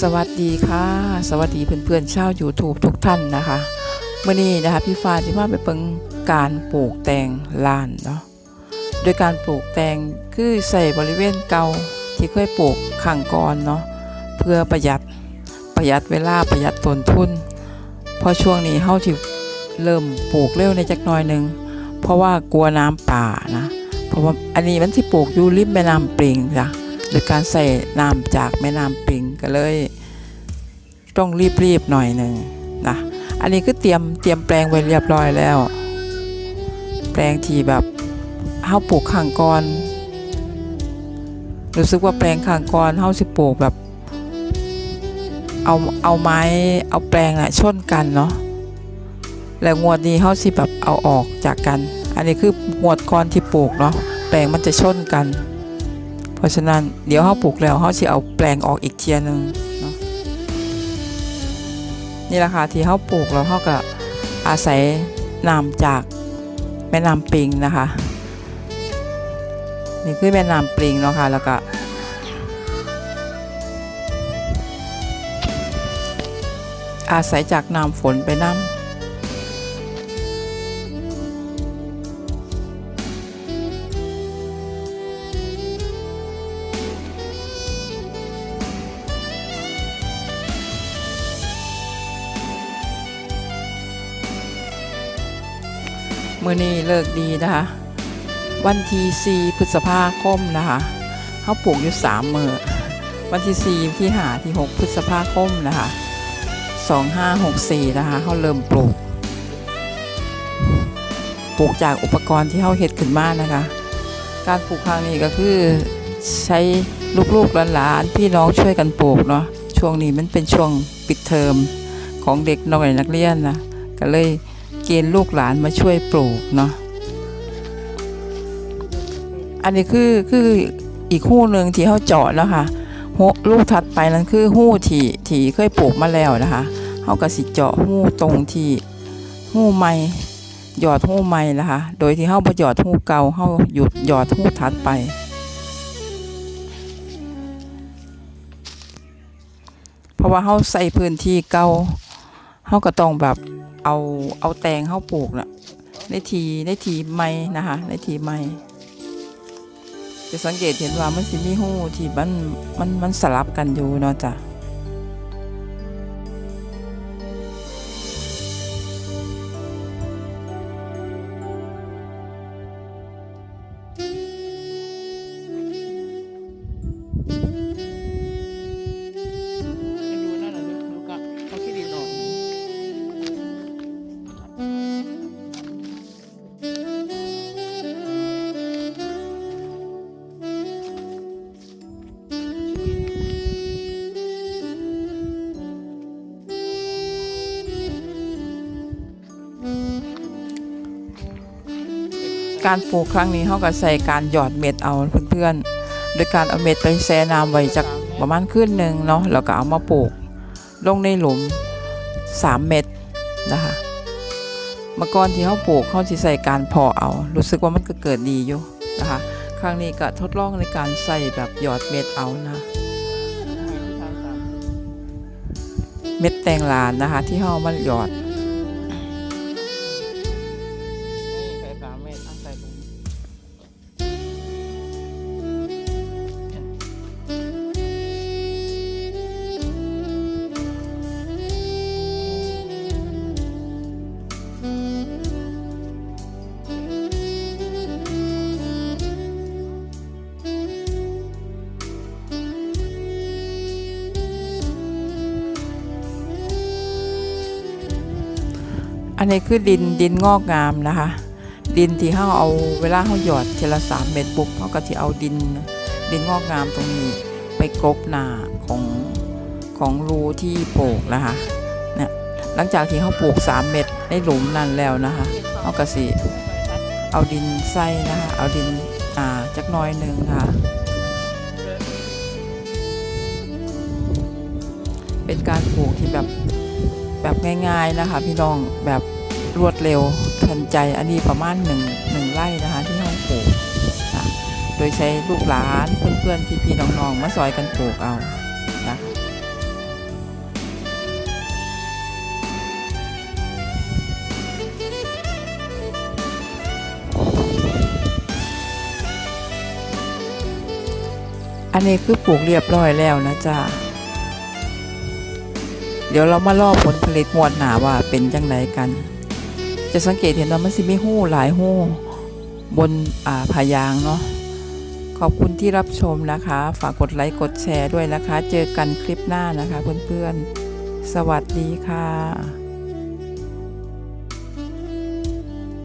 สวัสดีค่ะ สวัสดีเพื่อนๆชาว YouTube ทุกท่านนะคะเมื่อนี้นะคะพี่ฟ้าจะมาไปเปิงการปลูกแตงลานเนาะโดยการปลูกแตงคือใส่บริเวณเก่าที่เคยปลูกข้างก่อนเนาะเพื่อประหยัดประหยัดเวลาประหยัดต้นทุนเพอช่วงนี้เฮาที่เริ่มปลูกเร็วในจักหน่อยหนึ่งเพราะว่ากลัวน้ำป่านะเพราะว่าอันนี้มันที่ปลูกอยู่ริมแม่น้ำปริงจ้ะ โดยการใส่น้ำจากแม่น้ำปิงก็เลยต้องรีบๆหน่อยหนึ่งนะอันนี้คือเตรียมเตรียมแปลงไว้เรียบร้อยแล้ว แปลงที่แบบเฮาปลูกข้างก่อนรู้สึกว่าแปลงข้างก่อนเฮาสิปลูกแบบ เอาเอาไม้เอาแปลงอะชนกันเนาะแล้วงวดนี้เฮาสิแบบเอาออกจากกัน อันนี้คืองวดก่อนที่ปลูกเนาะแปลงมันจะชนกัน ราะฉะนั้นเดี๋ยวเขาปลูกแล้วเขาจะเอาแปลงออกอีกเทียหนึงเนาะนี่แหละค่ะที่เขาปลูกแล้วเขาก็อาศัยน้ำจากแม่น้ำปิงนะคะนี่คือแม่น้ำปิงเนาะค่ะแล้วก็อาศัยจากน้ำฝนไปน้ำ มื่อนี้เลิกดีนะคะ วันที่4พฤษภาคมนะคะเขาปลูกอยู่สามมือวันที่4ที่หาที่ 6 พฤษภาคมนะคะ2564นะคะเขาเริ่มปลูกปลูกจากอุปกรณ์ที่เขาเฮ็ดขึ้นมานะคะ การปลูกครั้งนี้ก็คือใช้ลูกๆหลานๆพี่น้องช่วยกันปลูกเนาะช่วงนี้มันเป็นช่วงปิดเทอมของเด็กน้อยนักเรียนนะก็เลย เกณฑ์ลูกหลานมาช่วยปลูกเนาะอันนี้คือคืออีกหู้หนึ่งที่เขาเจาะแล้วค่ะหูลูกถัดไปนั้นคือหู้ที่ที่เคยปลูกมาแล้วนะคะเขาก็สิเจาะหู้ตรงที่หู้ใหม่หยอดหู้ใหม่นะคะ โดยที่เขาบ่หยอดหู้เก่าเขาหยุดหยอดหู้ถัดไป เพราะว่าเขาใส่พื้นที่เก่าเขาก็ต้องแบบ เอาเอาแตงเข้าปลูกนะในทีได้ทีไม้นะคะได้ทีไม้จะสังเกตเห็นว่ามันสิมีหูที่มันมันมันสลับกันอยู่เนาะจ้ะ การปลูกครั้งนี้เขาก็ใส่การหยอดเม็ดเอาเพื่อนๆ โดยการเอาเม็ดไปแช่น้ำไว้จากประมาณคืนหนึ่งเนาะแล้วก็เอามาปลูก ลงในหลุม 3 เม็ดนะคะเมื่อก่อนที่เขาปลูกเขาจะใส่การพาะเอา รู้สึกว่ามันก็เกิดดีอยู่นะคะครั้งนี้ก็ทดลองในการใส่แบบหยอดเม็ดเอานะเม็ดแตงลานนะคะที่เขาเอามาหยอด อันนี้คือดินดินงอกงามนะคะ ดินที่เขาเอาเวลาเขาหยอดเทละสามเม็ดปุ๊บเขาก็ที่เอาดินดินงอกงามตรงนี้ไปกลบหนาของของรูที่ปลูกนะคะเนี่ยหลังจากที่เขาปลูกสามเม็ดในหลุมนั่นแล้วนะคะเขาก็สิเอาดินใส่นะคะเอาดินอ่าจักน้อยหนึ่งนะคะเป็นการปลูกที่แบบ แบบง่ายๆนะคะ พี่น้องแบบรวดเร็วทันใจอันนี้ประมาณหนึ่งหนึ่งไร่นะคะที่ห้องปลูกนะโดยใช้ลูกหลานเพื่อนๆพี่ๆน้องๆมาซอยกันปลูกเอานะอันนี้คือปลูกเรียบร้อยแล้วนะจ๊ะ เดี๋ยวเรามารอผลผลิตงวดหนาว่าเป็นจังไงกัน จะสังเกตเห็นว่ามันสิมีหู้หลายหู้บนอ่าพายางเนาะขอบคุณที่รับชมนะคะ ฝากกดไลค์กดแชร์ด้วยนะคะ เจอกันคลิปหน้านะคะเพื่อนๆ สวัสดีค่ะ